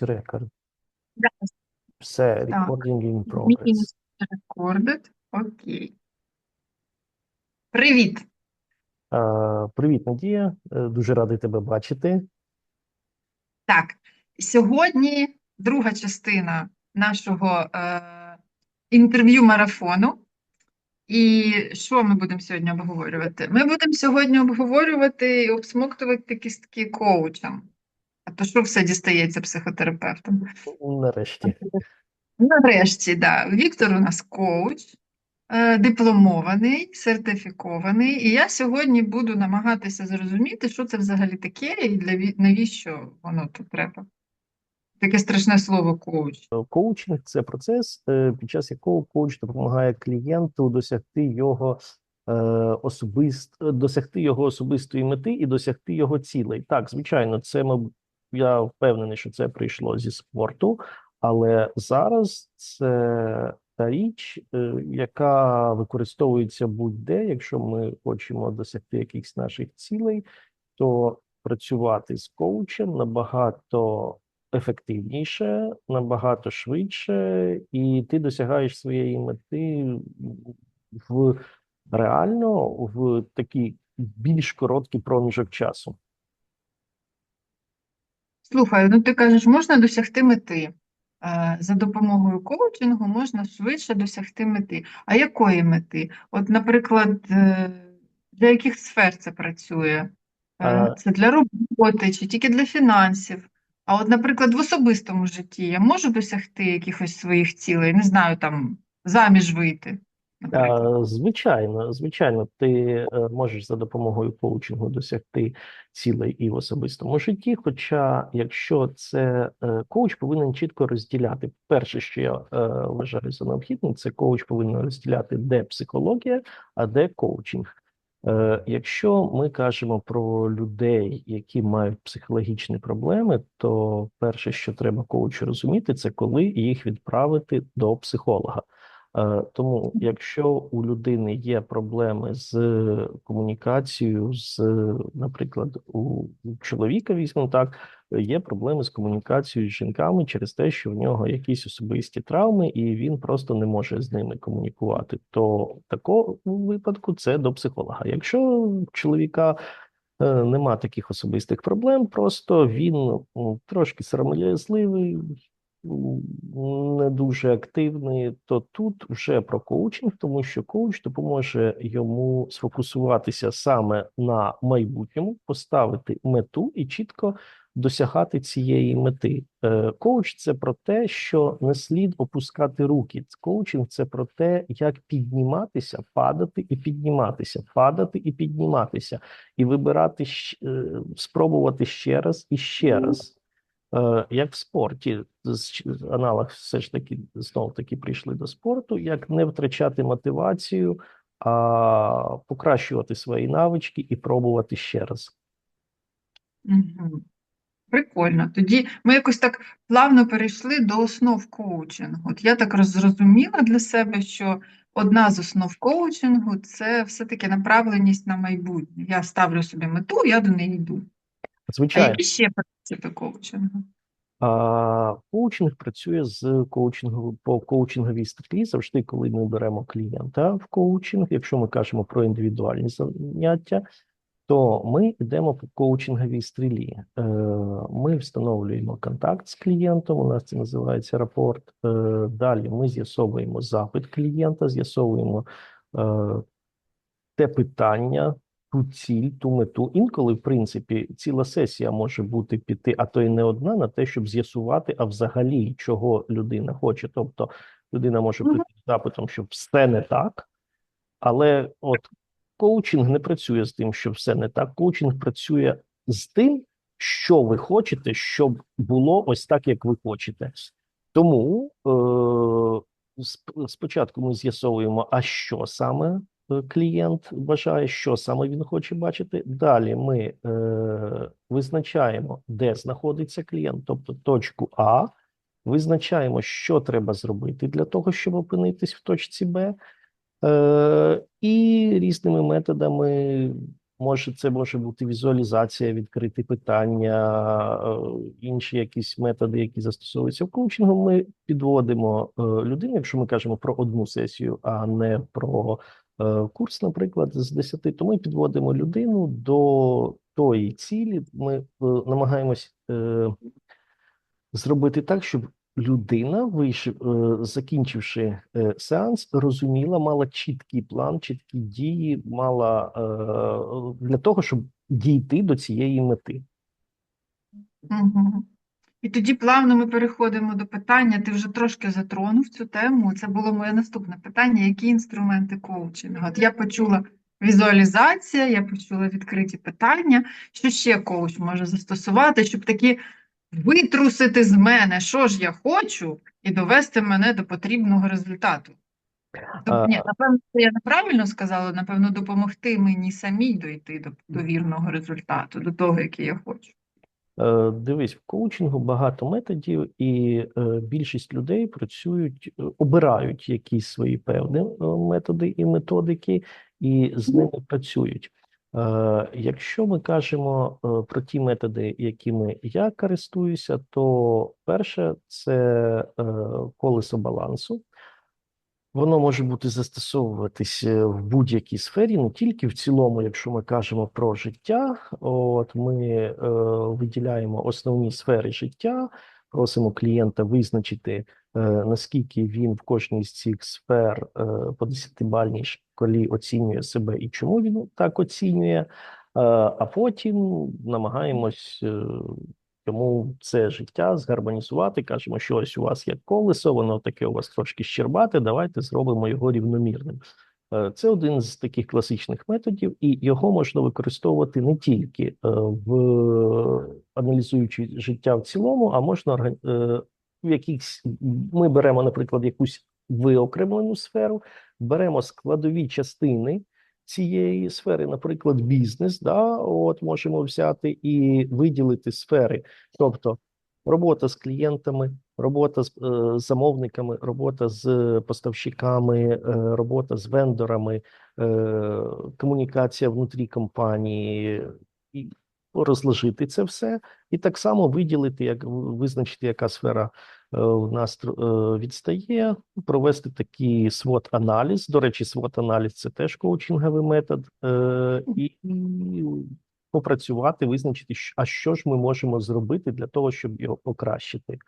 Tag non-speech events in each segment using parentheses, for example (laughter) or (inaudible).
Рекорд. Да. Все, recording in progress. Recorded. Окей. Привіт. Е, Привіт, Надія. Е, Дуже радий тебе бачити. Так, сьогодні друга частина нашого е, інтерв'ю марафону. І що ми будемо сьогодні обговорювати? Ми будемо сьогодні обговорювати і обсмоктувати кістки коучам. А то що все дістається психотерапевтам? Нарешті. Нарешті, да. Віктор у нас коуч, е, дипломований, сертифікований. І я сьогодні буду намагатися зрозуміти, що це взагалі таке і для ві- навіщо воно тут треба. Таке страшне слово коуч. Коучинг це процес, е, під час якого коуч допомагає клієнту досягти його е, особист, досягти його особистої мети і досягти його цілей. Так, звичайно, це я впевнений, що це прийшло зі спорту, але зараз це та річ, е, яка використовується будь-де, якщо ми хочемо досягти якихось наших цілей, то працювати з коучем набагато ефективніше, набагато швидше, і ти досягаєш своєї мети в реально в такий більш короткий проміжок часу. Слухай, ну ти кажеш, можна досягти мети. Е, За допомогою коучингу можна швидше досягти мети. А якої мети? От, наприклад, е, для яких сфер це працює? Е, А- Це для роботи чи тільки для фінансів? А от, наприклад, в особистому житті я можу досягти якихось своїх цілей, не знаю, там заміж вийти, Звичайно, звичайно, ти е, можеш за допомогою коучингу досягти цілей і в особистому житті. Хоча, якщо це е, коуч повинен чітко розділяти, перше, що я е, вважаю за необхідним, це коуч повинен розділяти, де психологія, а де коучинг. Е, Якщо ми кажемо про людей, які мають психологічні проблеми, то перше, що треба коучу розуміти, це коли їх відправити до психолога. Е, Тому, якщо у людини є проблеми з комунікацією, з, наприклад, у чоловіка, візьмемо так, є проблеми з комунікацією з жінками через те, що в нього якісь особисті травми, і він просто не може з ними комунікувати, то в такому випадку це до психолога. Якщо у чоловіка е, нема таких особистих проблем, просто він трошки сором'язливий, не дуже активний, то тут вже про коучинг, тому що коуч допоможе йому сфокусуватися саме на майбутньому, поставити мету і чітко досягати цієї мети. Е, Коуч це про те, що не слід опускати руки. Коучинг це про те, як підніматися, падати і підніматися, падати і підніматися, і вибирати е, спробувати ще раз і ще раз. Е, Як в спорті, аналог все ж таки знов таки прийшли до спорту, як не втрачати мотивацію, а покращувати свої навички і пробувати ще раз. Прикольно. Тоді ми якось так плавно перейшли до основ коучингу. От я так зрозуміла для себе, що одна з основ коучингу це все-таки направленість на майбутнє. Я ставлю собі мету, я до неї йду. А Звичайно. які ще принципи коучингу? А коучинг працює з коучингу по коучинговій стрілі. Завжди, коли ми беремо клієнта в коучинг, якщо ми кажемо про індивідуальні заняття, то ми йдемо по коучинговій стрілі. Е, Ми встановлюємо контакт з клієнтом. У нас це називається рапорт. Е, Далі ми з'ясовуємо запит клієнта, з'ясовуємо е, те питання, ту ціль, ту мету. Інколи, в принципі, ціла сесія може бути піти, а то й не одна на те, щоб з'ясувати, а взагалі чого людина хоче. Тобто людина може прийти з запитом, що все не так, але от коучинг не працює з тим, що все не так. Коучинг працює з тим, що ви хочете, щоб було ось так, як ви хочете. Тому е, сп- спочатку ми з'ясовуємо, а що саме клієнт бажає, що саме він хоче бачити. Далі ми е, визначаємо, де знаходиться клієнт, тобто точку А, визначаємо, що треба зробити для того, щоб опинитись в точці Б. Е, і різними методами може це може бути візуалізація, відкриті питання, е, інші якісь методи, які застосовуються в коучингу. Ми підводимо е, людину, якщо ми кажемо про одну сесію, а не про е, курс, наприклад, з 10, то ми підводимо людину до тої цілі. Ми е, намагаємось е, зробити так, щоб людина, вийшов, е, закінчивши е, сеанс, розуміла, мала чіткий план, чіткі дії, мала е, для того, щоб дійти до цієї мети. Мгм. І тоді плавно ми переходимо до питання. Ти вже трошки затронув цю тему. Це було моє наступне питання: які інструменти коучингу? От я почула візуалізація, я почула відкриті питання. Що ще коуч може застосувати, щоб таки витрусити з мене, що ж я хочу, і довести мене до потрібного результату? Тоб- А- Ні, напевно, це я неправильно сказала, напевно, допомогти мені самій дойти до, до вірного результату, до того, який я хочу. Е, Дивись, в коучингу багато методів, і е, більшість людей працюють, е, обирають якісь свої певні методи і методики, і з ними працюють. Якщо ми кажемо про ті методи, якими я користуюся, то перше це колесо балансу. Воно може бути застосовуватись е, в будь-якій сфері, не тільки в цілому, якщо ми кажемо про життя. От ми е, виділяємо основні сфери життя, просимо клієнта визначити, е, наскільки він в кожній з цих сфер е, по 10-бальній шкалі оцінює себе і чому він так оцінює. Е, а потім намагаємось е, йому це життя згармонізувати. Кажемо, що ось у вас є колесо, воно таке у вас трошки щербате. Давайте зробимо його рівномірним. Е, Це один з таких класичних методів, і його можна використовувати не тільки е, в аналізуючи життя в цілому, а можна е, в якихось ми беремо, наприклад, якусь виокремлену сферу, беремо складові частини цієї сфери, наприклад, бізнес, да, от можемо взяти і виділити сфери, тобто робота з клієнтами, робота з е, замовниками, робота з поставщиками, е, робота з вендорами, е, комунікація внутрі компанії, і розложити це все, і так само виділити, як визначити, яка сфера е, в нас е, відстає, провести такий свот-аналіз. До речі, свот-аналіз це теж коучинговий метод, е, і попрацювати, визначити, а що ж ми можемо зробити для того, щоб його покращити.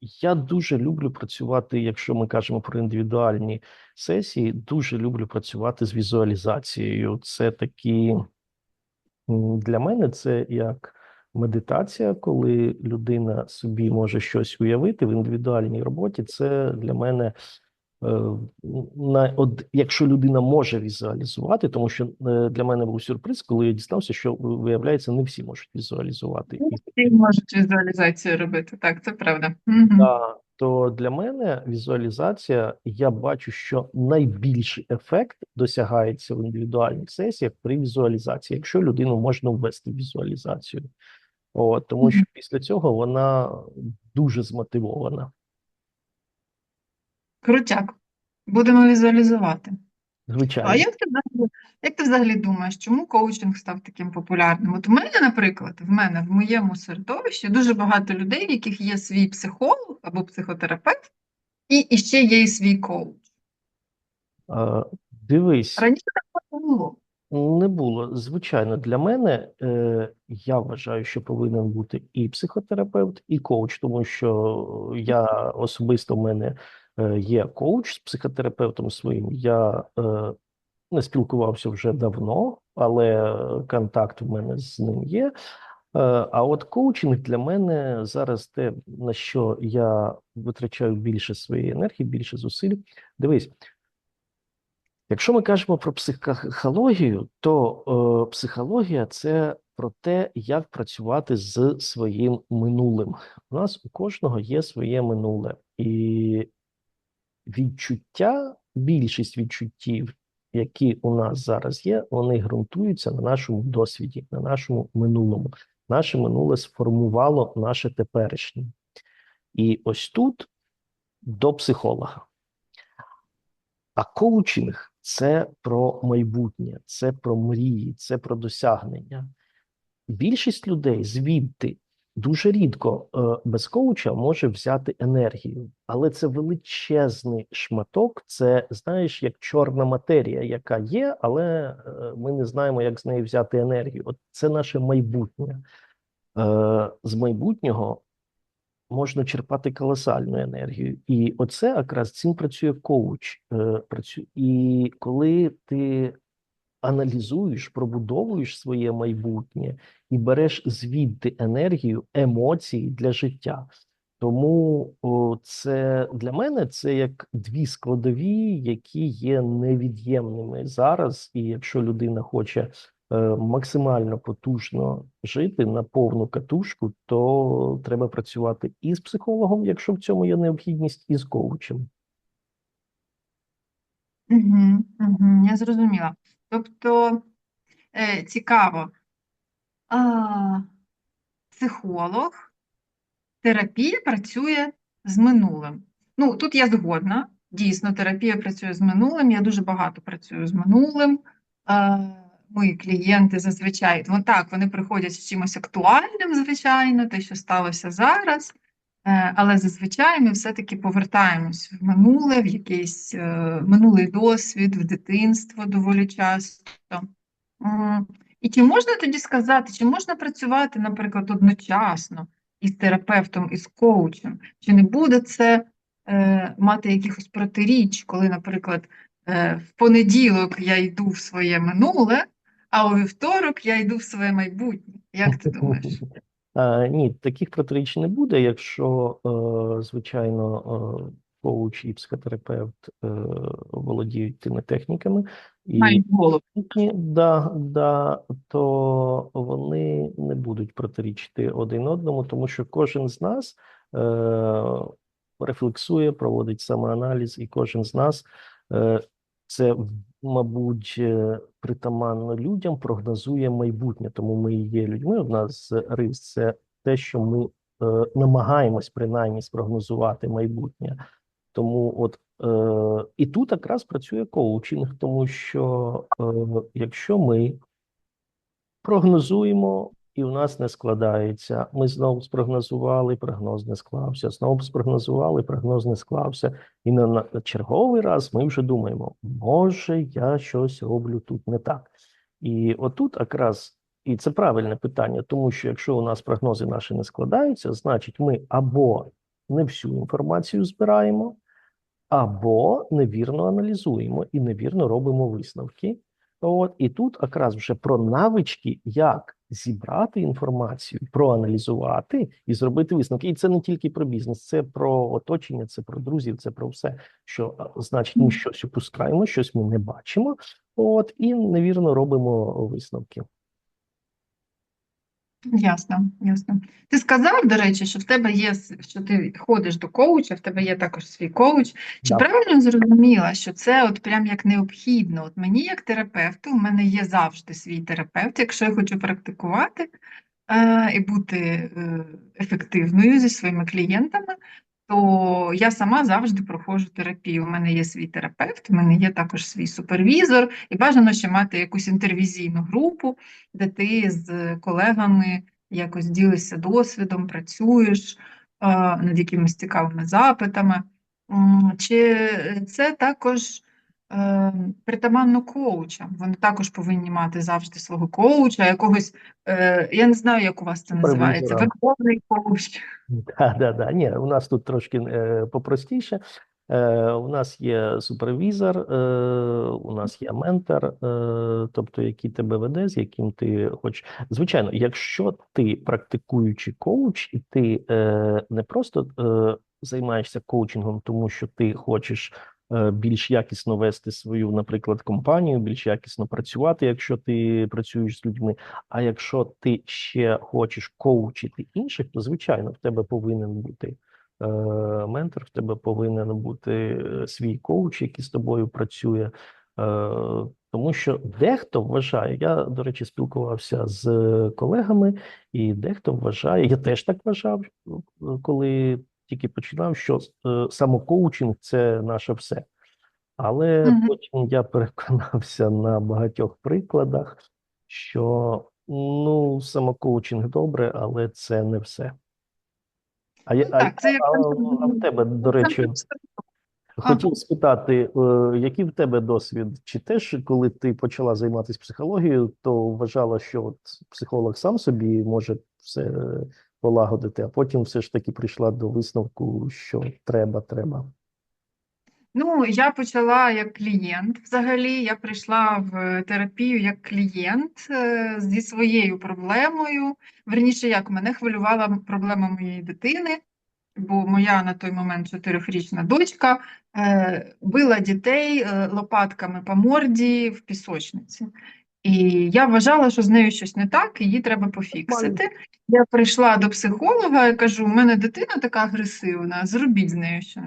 Я дуже люблю працювати, якщо ми кажемо про індивідуальні сесії, дуже люблю працювати з візуалізацією. Це такі для мене це як медитація, коли людина собі може щось уявити в індивідуальній роботі. Це для мене е, на од, якщо людина може візуалізувати, тому що е, для мене був сюрприз, коли я дізнався, що виявляється, не всі можуть візуалізувати. І Всі можуть візуалізацію робити, так, це правда. Та, то для мене візуалізація, я бачу, що найбільший ефект досягається в індивідуальних сесіях при візуалізації, якщо людину можна ввести в візуалізацію. От, тому що після цього вона дуже змотивована. Крутяк. Будемо візуалізувати. Звичайно. А як ти взагалі, як ти взагалі думаєш, чому коучинг став таким популярним? От в мене, наприклад, в мене в моєму середовищі дуже багато людей, в яких є свій психолог або психотерапевт, і, і ще є і свій коуч. Е, Дивись, Раніше такого не було. Не було. Звичайно, для мене е, я вважаю, що повинен бути і психотерапевт, і коуч, тому що я особисто в мене е, є коуч з психотерапевтом своїм. Я е, не спілкувався вже давно, але контакт в мене з ним є. Е, а от коучинг для мене зараз те, на що я витрачаю більше своєї енергії, більше зусиль. Дивись, Якщо ми кажемо про психологію, то е, психологія це про те, як працювати з своїм минулим. У нас у кожного є своє минуле, і відчуття, більшість відчуттів, які у нас зараз є, вони ґрунтуються на нашому досвіді, на нашому минулому. Наше минуле сформувало наше теперішнє. І ось тут до психолога. А коучинг це про майбутнє, це про мрії, це про досягнення. Більшість людей звідти дуже рідко е, без коуча може взяти енергію, але це величезний шматок. Це знаєш, як чорна матерія, яка є, але е, ми не знаємо, як з неї взяти енергію. От це наше майбутнє. Е, З майбутнього можна черпати колосальну енергію, і оце якраз цим працює коуч. І коли ти аналізуєш, пробудовуєш своє майбутнє і береш звідти енергію, емоції для життя. Тому це для мене це як дві складові, які є невід'ємними зараз. І якщо людина хоче е, максимально потужно жити на повну катушку, то треба працювати і з психологом, якщо в цьому є необхідність, і з коучем. Угу, угу, я зрозуміла. Тобто е, цікаво, а, психолог, терапія працює з минулим. Ну, тут я згодна. Дійсно, терапія працює з минулим. Я дуже багато працюю з минулим. Мої клієнти зазвичай, вон так, вони приходять з чимось актуальним, звичайно, те, що сталося зараз. Е, Але зазвичай ми все-таки повертаємось в минуле, в якийсь е, минулий досвід, в дитинство доволі часто. І чи можна тоді сказати, чи можна працювати, наприклад, одночасно із терапевтом, із коучем? Чи не буде це е, мати якихось протиріч, коли, наприклад, е, в понеділок я йду в своє минуле, а у вівторок я йду в своє майбутнє? Як ти думаєш? А, ні, таких протиріч не буде, якщо, е, звичайно, е, коуч і психотерапевт е, володіють тими техніками, і Мають да, да, то вони не будуть протирічити один одному, тому що кожен з нас е, рефлексує, проводить самоаналіз, і кожен з нас е, це, мабуть, е, притаманно людям прогнозує майбутнє, тому ми і є людьми. Одна з рис це те, що ми е, намагаємось принаймні спрогнозувати майбутнє. Тому от е, і тут якраз працює коучинг, тому що е, якщо ми прогнозуємо і у нас не складається, ми знову спрогнозували, прогноз не склався, знову спрогнозували, прогноз не склався. І на черговий раз ми вже думаємо, може, я щось роблю тут не так. І отут якраз і це правильне питання, тому що якщо у нас прогнози наші не складаються, значить ми або не всю інформацію збираємо, або невірно аналізуємо і невірно робимо висновки. От і тут якраз вже про навички, як зібрати інформацію, проаналізувати і зробити висновки. І це не тільки про бізнес, це про оточення, це про друзів, це про все. Що значить, ми щось упускаємо, щось ми не бачимо. От і невірно робимо висновки. Ясно, ясно. Ти сказав, до речі, що в тебе є, що ти ходиш до коуча, в тебе є також свій коуч. Чи Да. правильно зрозуміла, що це от прям як необхідно? От мені, як терапевту, у мене є завжди свій терапевт, якщо я хочу практикувати е, і бути е, ефективною зі своїми клієнтами, то я сама завжди проходжу терапію. У мене є свій терапевт, у мене є також свій супервізор, і бажано ще мати якусь інтервізійну групу, де ти з колегами якось ділишся досвідом, працюєш над якимись цікавими запитами. Чи це також притаманно коучам? Вони також повинні мати завжди свого коуча, якогось, е, я не знаю, як у вас це називається, верховний коуч. Да, да, да. Ні, у нас тут трошки е, попростіше. Е, у нас є супервізор, е, у нас є ментор, е, тобто який тебе веде, з яким ти хочеш. Звичайно, якщо ти практикуючий коуч, і ти е, не просто е, займаєшся коучингом, тому що ти хочеш е, більш якісно вести свою, наприклад, компанію, більш якісно працювати, якщо ти працюєш з людьми. А якщо ти ще хочеш коучити інших, то звичайно в тебе повинен бути е, ментор, в тебе повинен бути е, свій коуч, який з тобою працює. Е, тому що дехто вважає, я, до речі, спілкувався з колегами, і дехто вважає, я теж так вважав, е, коли тільки починав, що е, самокоучинг це наше все. Але Мгм. потім я переконався на багатьох прикладах, що ну, самокоучинг добре, але це не все. А, я- Ну, так, це а, а в тебе, до речі, А. хотів спитати, е, який в тебе досвід? Чи теж, коли ти почала займатися психологією, то вважала, що от психолог сам собі може все полагодити, а потім все ж таки прийшла до висновку, що треба, треба. Ну, я почала як клієнт. Взагалі, я прийшла в терапію як клієнт е, зі своєю проблемою. Верніше, як мене хвилювала проблема моєї дитини, бо моя на той момент чотирьохрічна дочка е, била дітей е, лопатками по морді в пісочниці. І я вважала, що з нею щось не так, її треба пофіксити. Я прийшла до психолога і кажу: у мене дитина така агресивна, зробіть з нею щось.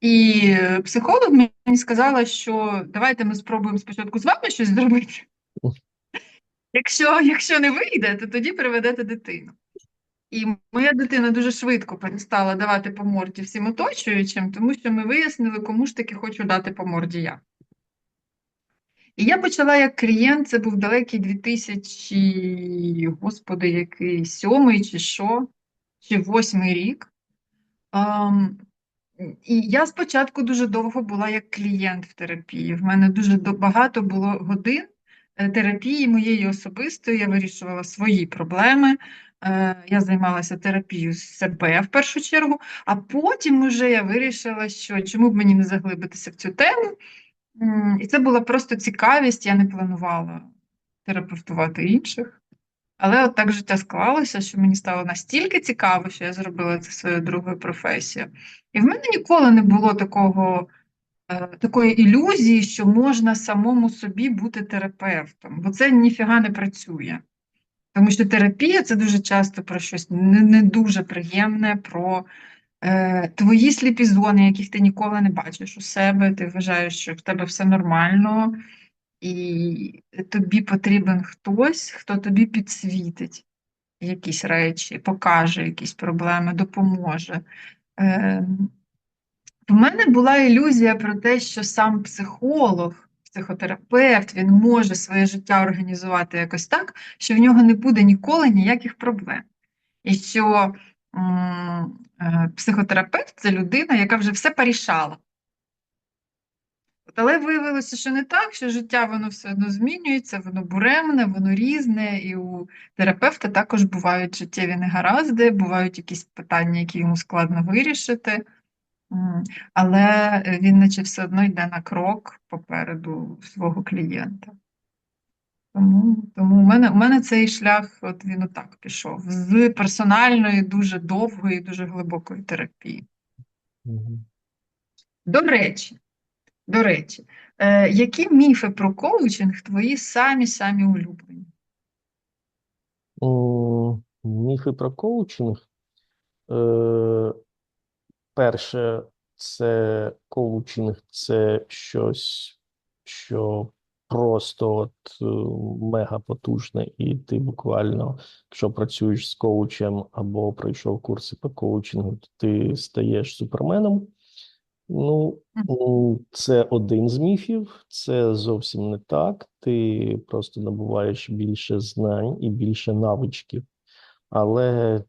І психолог мені сказала, що давайте ми спробуємо спочатку з вами щось зробити. Якщо, якщо не вийде, то тоді приведете дитину. І моя дитина дуже швидко перестала давати по морді всім оточуючим, тому що ми вияснили, кому ж таки хочу дати по морді я. І я почала як клієнт, це був далекий 2000, господи, який сьомий чи що, чи восьмий рік. Ам, і я спочатку дуже довго була як клієнт в терапії. В мене дуже багато було годин е, терапії моєї особистої. Я вирішувала свої проблеми. Е, Я займалася терапією себе в першу чергу, а потім вже я вирішила, що чому б мені не заглибитися в цю тему. І це була просто цікавість, я не планувала терапевтувати інших. Але от так життя склалося, що мені стало настільки цікаво, що я зробила це своєю другою професією. І в мене ніколи не було такого, е, такої ілюзії, що можна самому собі бути терапевтом, бо це ніфіга не працює. Тому що терапія це дуже часто про щось не, не дуже приємне, про твої сліпі зони, яких ти ніколи не бачиш у себе. Ти вважаєш, що в тебе все нормально, і тобі потрібен хтось, хто тобі підсвітить якісь речі, покаже якісь проблеми, допоможе. Е, в мене була ілюзія про те, що сам психолог, психотерапевт, він може своє життя організувати якось так, що в нього не буде ніколи ніяких проблем. І що е, психотерапевт це людина, яка вже все порішала. Але виявилося, що не так, що життя воно все одно змінюється, воно буремне, воно різне, і у терапевта також бувають життєві негаразди, бувають якісь питання, які йому складно вирішити. Але е, він наче все одно йде на крок попереду свого клієнта. Тому, тому у мене, у мене цей шлях, от він отак пішов, з персональної, дуже довгої, дуже глибокої терапії. Мгм. До речі, до речі, е, які міфи про коучинг твої самі-самі улюблені? М, Міфи про коучинг. Е, Перше, це коучинг це щось, що просто от е, мега потужне, і ти буквально, якщо працюєш з коучем або пройшов курси по коучингу, то ти стаєш суперменом. Ну, це один з міфів, це зовсім не так. Ти просто набуваєш більше знань і більше навичків, але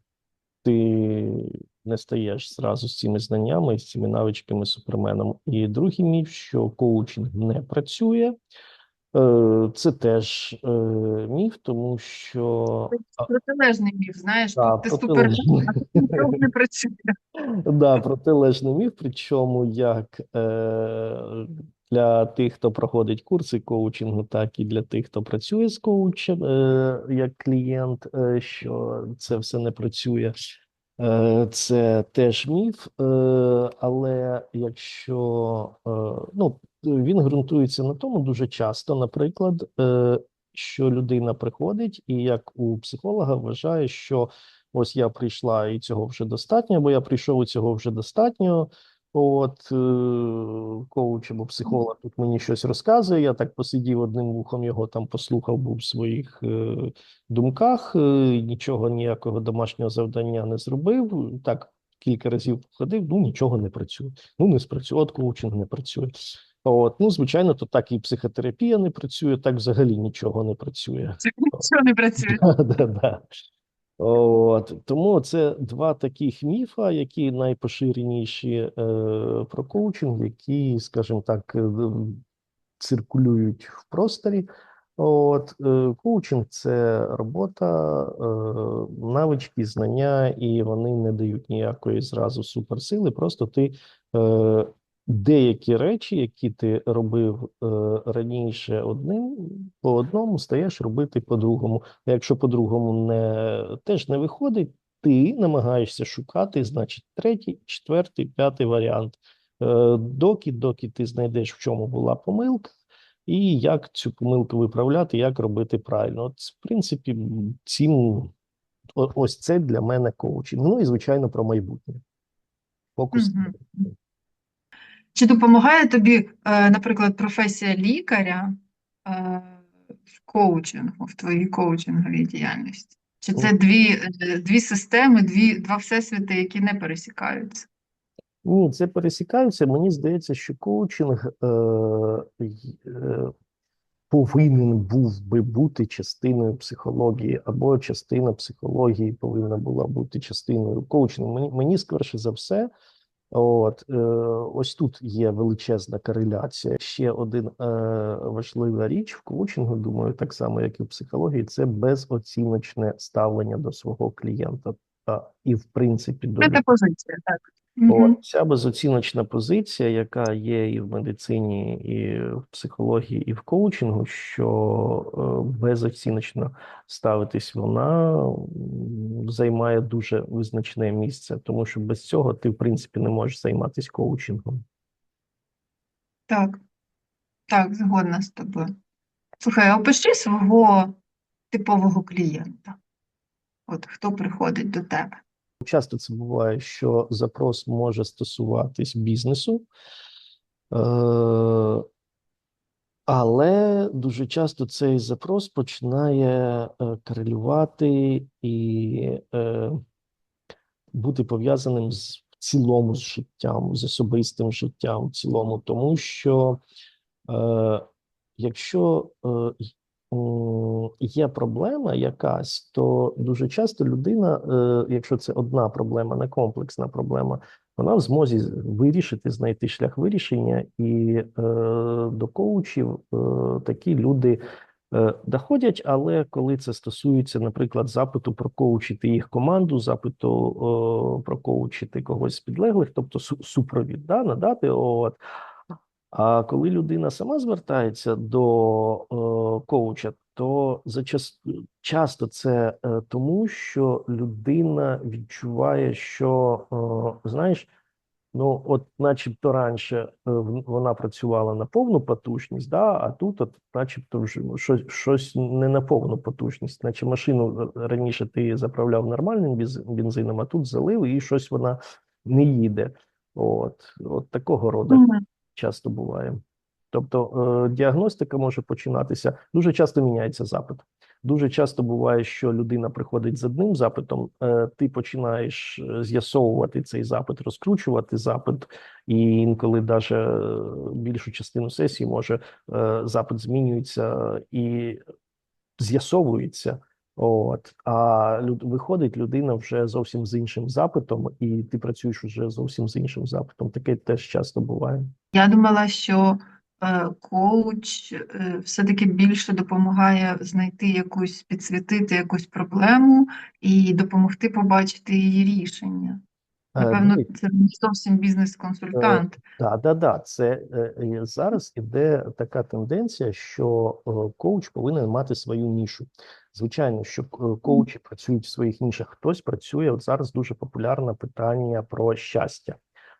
ти не стаєш зразу з цими знаннями і з цими навичками суперменом. І другий міф, що коучинг не працює. Е, Це теж е, міф, тому що Протилежний міф, знаєш, Да, ти протилежний. нічого не працює. Да, протилежний міф, причому як е, для тих, хто проходить курси коучингу, так і для тих, хто працює з коучем як клієнт, що це все не працює. Це теж міф, але якщо ну, він ґрунтується на тому дуже часто, наприклад, е, що людина приходить і як у психолога вважає, що ось я прийшла і цього вже достатньо, бо я прийшов і цього вже достатньо. От е, коуч або психолог тут мені щось розказує. Я так посидів одним вухом, його там послухав, був в своїх е, думках, нічого ніякого домашнього завдання не зробив. Так кілька разів походив, ну нічого не працює. Ну не спрацює, от коучинг не працює. От, ну, звичайно, то так і психотерапія не працює, так взагалі нічого не працює. Що не працює? (laughs) Да, да, да. От, тому це два таких міфа, які найпоширеніші е, про коучинг, які, скажімо так, е, циркулюють в просторі. От, е, коучинг це робота, е, навички, знання, і вони не дають ніякої зразу суперсили. Просто ти е, деякі речі, які ти робив е, раніше одним по одному, стаєш робити по-другому. А якщо по-другому не теж не виходить, ти намагаєшся шукати, значить, третій, четвертий, п'ятий варіант. Е, доки, доки ти знайдеш, в чому була помилка, і як цю помилку виправляти, як робити правильно. От, в принципі, цим ось це для мене коучинг. Ну і звичайно про майбутнє. Фокус. Мгм. Чи допомагає тобі, е, наприклад, професія лікаря е, в коучингу, в твоїй коучинговій діяльності? Чи це дві, е, дві системи, дві, два всесвіти, які не пересікаються? Ні, це пересікаються. Мені здається, що коучинг е, е, повинен був би бути частиною психології, або частина психології повинна була бути частиною коучингу. Мені, мені скорше за все, от е, ось тут є величезна кореляція. Ще один е, важлива річ в коучингу, думаю, так само, як і в психології, це безоціночне ставлення до свого клієнта. Та, і в принципі до Це позиція, так. Мгм. От, ця безоціночна позиція, яка є і в медицині, і в психології, і в коучингу, що е, безоціночно ставитись, вона займає дуже визначне місце, тому що без цього ти, в принципі, не можеш займатися коучингом. Так, так, згодна з тобою. Слухай, опиши свого типового клієнта. От хто приходить до тебе? Часто це буває, що запрос може стосуватись бізнесу, е, але дуже часто цей запрос починає е, корелювати і е, бути пов'язаним з в цілому з життям, з особистим життям в цілому, тому що якщо є проблема якась, то дуже часто людина, е, якщо це одна проблема, не комплексна проблема, вона в змозі вирішити, знайти шлях вирішення, і е, до коучів е, такі люди доходять. Але коли це стосується, наприклад, запиту прокоучити їх команду, запиту прокоучити когось з підлеглих, тобто су- супровід, да, надати. От. А коли людина сама звертається до е, коуча, то часто це е, тому, що людина відчуває, що е, знаєш, ну от, начебто, раніше вона працювала на повну потужність, да, а тут, от, начебто, вже щось, щось не на повну потужність, наче машину раніше ти заправляв нормальним бензином, а тут залив і щось вона не їде. От, от такого роду. Часто буває. Тобто е, діагностика може починатися. Дуже часто міняється запит. Дуже часто буває, що людина приходить з одним запитом, е, ти починаєш е, з'ясовувати цей запит, розкручувати запит, і інколи навіть більшу частину сесії може запит змінюється і з'ясовується. От, а люд, виходить людина вже зовсім з іншим запитом, і ти працюєш вже зовсім з іншим запитом. Таке теж часто буває. Я думала, що е, коуч е, все-таки більше допомагає знайти якусь, підсвітити якусь проблему і допомогти побачити її рішення. Е, Напевно, дивись, це не зовсім бізнес-консультант. Да, да, да. Це е, е, зараз іде така тенденція, що е, коуч повинен мати свою нішу. Звичайно, що е, коучі працюють в своїх нішах. Хтось працює. От зараз дуже популярне питання про щастя,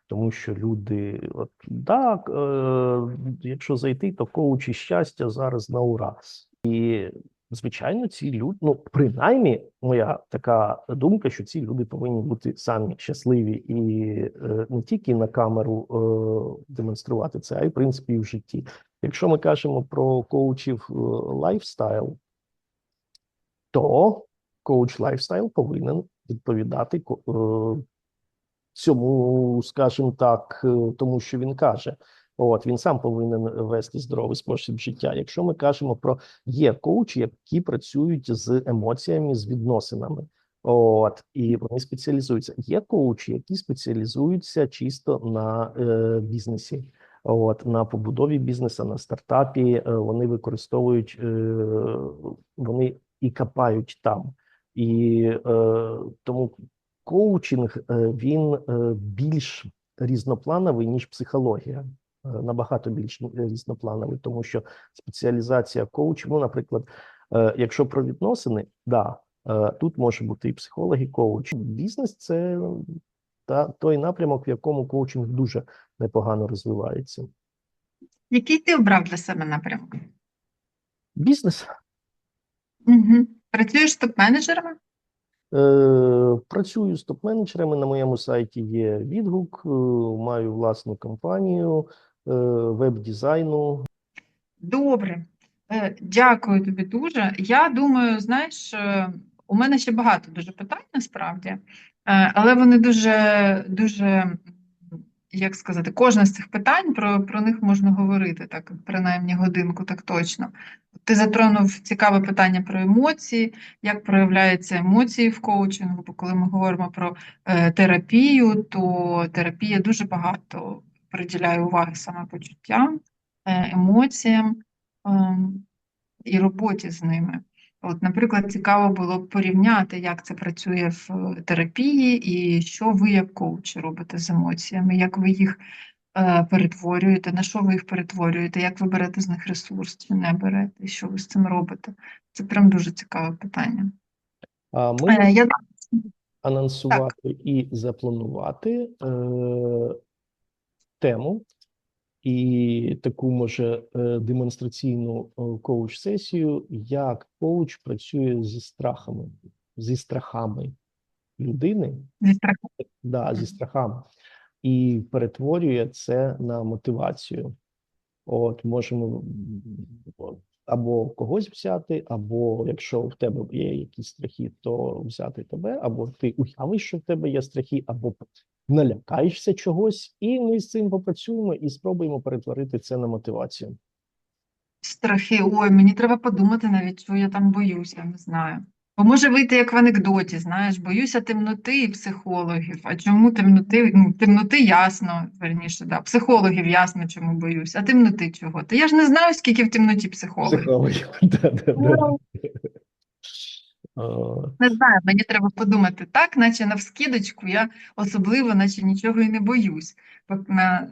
тому що люди, от так, е, якщо зайти, то коучі щастя зараз на ура. І звичайно, ці люди, ну принаймні, моя така думка, що ці люди повинні бути самі щасливі і е, не тільки на камеру е, демонструвати це, а й в принципі в житті. Якщо ми кажемо про коучів е, лайфстайл, то коуч лайфстайл повинен відповідати е, цьому, скажімо так, е, тому що він каже. От він сам повинен вести здоровий спосіб життя. Якщо ми кажемо про є коучі, які працюють з емоціями, з відносинами. От і вони спеціалізуються. Є коучі, які спеціалізуються чисто на е, бізнесі. От на побудові бізнесу, на стартапі е, вони використовують, е, вони і копають там. І е, тому коучинг е, він е, більш різноплановий, ніж психологія. Е, Набагато більш різноплановий, тому що спеціалізація коучів, ну, наприклад, якщо про відносини, да, тут може бути і психолог, і коуч. Бізнес це та той напрямок, в якому коучинг дуже непогано розвивається. Який ти обрав для себе напрямок? Бізнес Угу. Працюєш топ-менеджерами? Е, Працюю з топ-менеджерами. На моєму сайті є відгук, е, маю власну компанію е, веб-дизайну. Добре, Е, дякую тобі дуже. Я думаю, знаєш, у мене ще багато дуже питань насправді, але вони дуже, дуже, як сказати, кожне з цих питань про, про них можна говорити, так, принаймні годинку, так точно. Ти затронув цікаве питання про емоції, як проявляються емоції в коучингу, бо коли ми говоримо про е, терапію, то терапія дуже багато приділяє уваги саме почуттям, е, емоціям ем, і роботі з ними. От, наприклад, цікаво було б порівняти, як це працює в терапії, і що ви як коучі робите з емоціями, як ви їх перетворюєте, на що ви їх перетворюєте, як ви берете з них ресурс чи не берете, і що ви з цим робите. Це прям дуже цікаве питання. А ми Е, я анонсувати і запланувати е, тему і таку може е, демонстраційну е, коуч-сесію, як коуч працює зі страхами, зі страхами людини, зі страху. да, зі страхами, і перетворює це на мотивацію. От можемо або когось взяти, або якщо в тебе є якісь страхи, то взяти тебе, або ти уявиш, що в тебе є страхи, або налякаєшся чогось, і ми з цим попрацюємо і спробуємо перетворити це на мотивацію. Страхи, ой, мені треба подумати навіть, що я там боюся, не знаю. Бо може вийти як в анекдоті, знаєш, боюся темноти і психологів. А чому темноти? Ну, темноти ясно, верніше, да. Психологів ясно, чому боюся, а темноти чого? Та я ж не знаю, скільки в темноті психологів. Психологів. (laughs) Да-да-да. Не знаю, мені треба подумати так, наче навскидочку, я особливо, наче нічого і не боюсь. На,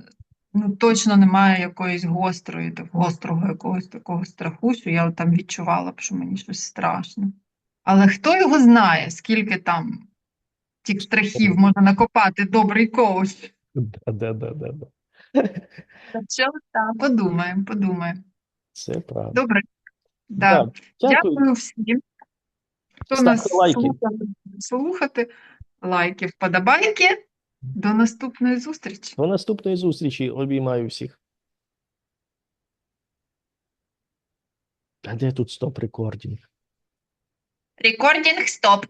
ну, точно немає якоїсь гострої, так, гострого якогось такого страху, що я там відчувала б, що мені щось страшно. Але хто його знає, скільки там тих страхів може накопати добрий коуч? Що так, подумаємо, подумаємо. Це правда. Добре. Да. Да, Дякую. Дякую всім. Хто Ставте нас лайки. слухав, слухати, лайки, вподобайки. До наступної зустрічі. До наступної зустрічі. Обіймаю всіх. А де тут стоп рекордінг? Рекординг стоп.